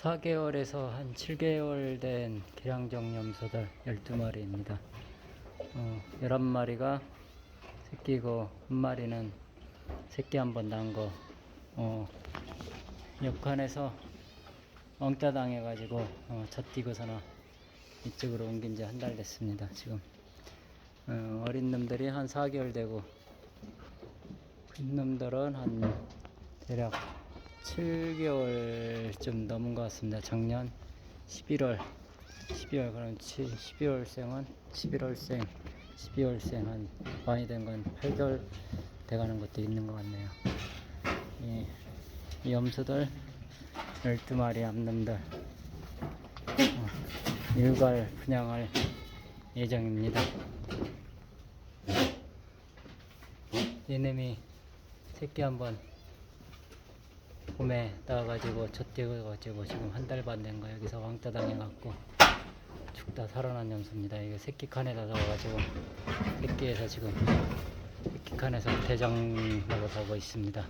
4개월에서 한 7개월 된 계량적 염소들 12마리입니다. 어, 11마리가 새끼고 한 마리는 새끼 한 번 난 거. 어, 옆칸에서 왕따 당해가지고 어, 젖뛰고서는 이쪽으로 옮긴 지 한 달 됐습니다. 지금 어, 어린 놈들이 한 4개월 되고 큰 놈들은 한 대략 7개월 좀 넘은 것 같습니다. 작년 11월 12월 그럼 12월생은 11월생 12월생 한 많이 된 건 8개월 돼가는 것도 있는 것 같네요. 이, 이 염소들 12마리 암놈들 어, 일괄 분양할 예정입니다. 이놈이 새끼 한번 봄에 나와가지고 젖뛰어가지고 지금 한 달 반 된 거 여기서 왕따 당해갖고 죽다 살아난 염소입니다. 이거 새끼 칸에다 넣어가지고 새끼에서 지금 새끼 칸에서 대장으로 가고 있습니다.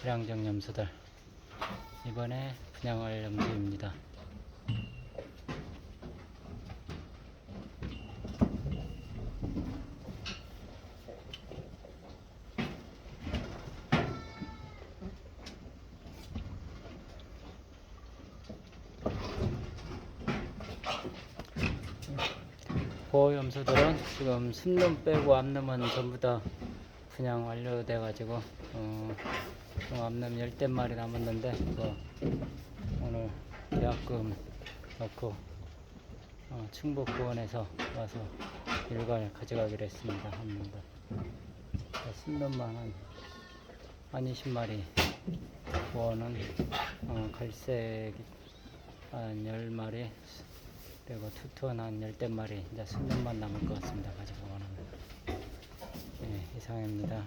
불량적 염소들 이번에 분양할 염소입니다. 보호염소들은 지금 순놈 빼고 앞놈은 전부 다 분양 완료돼 가지고 어, 앞놈 열댓 마리 남았는데 그거 오늘 계약금 넣고 어, 충북보원에서 와서 일괄 가져가기로 했습니다 합니다 순놈만 한, 한 20마리 보호는 어, 갈색 한 10마리 그리고 투투는 한 열댓 마리 이제 순놈만 남을 것 같습니다. 가지고 가는 네, 이상입니다.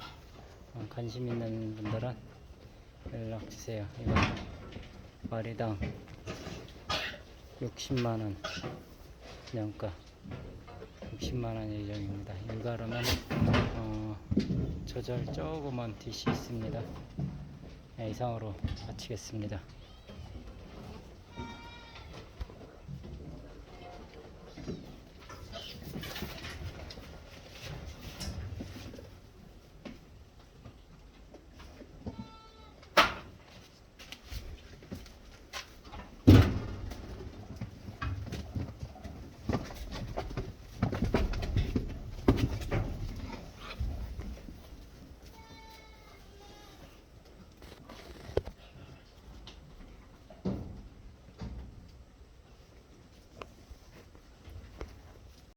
어, 관심 있는 분들은 연락 주세요. 이거 마리당 60만 원 분양가 60만 원 예정입니다. 일가로는 어, 조절 조금만 DC 있습니다. 네, 이상으로 마치겠습니다.